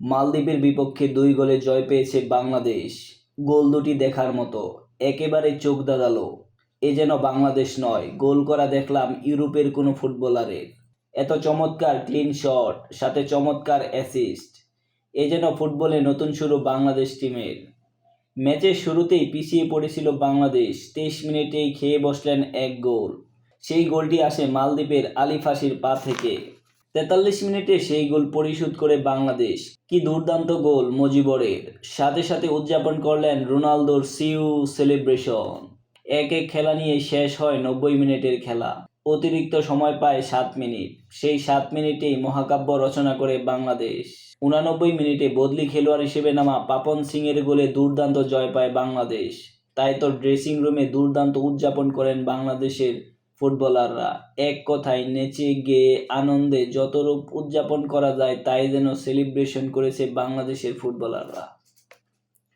মালদ্বীপের বিপক্ষে দুই গোলে জয় পেয়েছে বাংলাদেশ। গোল দুটি দেখার মতো, একেবারে চোখ দাঁড়াল। এ যেন বাংলাদেশ নয়, গোল করা দেখলাম ইউরোপের কোনো ফুটবলারের। এত চমৎকার ক্লিন শট সাথে চমৎকার অ্যাসিস্ট এ যেন ফুটবলে নতুন শুরু বাংলাদেশ টিমের। ম্যাচের শুরুতেই পিছিয়ে পড়েছিল বাংলাদেশ, তেইশ মিনিটেই খেয়ে বসলেন এক গোল। সেই গোলটি আসে মালদ্বীপের আলিফাসির পা থেকে। তেতাল্লিশ মিনিটে সেই গোল পরিশোধ করে বাংলাদেশ। কি দুর্দান্ত গোল, মজিবরের। সাথে সাথে উদযাপন করলেন রোনালদোর সিউ সেলিব্রেশন। এক এক খেলা নিয়ে শেষ হয় নব্বই মিনিটের খেলা। অতিরিক্ত সময় পায় সাত মিনিট। সেই সাত মিনিটেই মহাকাব্য রচনা করে বাংলাদেশ। উনানব্বই মিনিটে বদলি খেলোয়াড় হিসেবে নামা পাপন সিং এর গোলে দুর্দান্ত জয় পায় বাংলাদেশ। তাই তো ড্রেসিং রুমে দুর্দান্ত উদযাপন করেন বাংলাদেশের ফুটবলাররা এক কথায় নেচে গেয়ে আনন্দে যতরূপ উদযাপন করা যায় তাই যেন সেলিব্রেশন করেছে বাংলাদেশের ফুটবলাররা।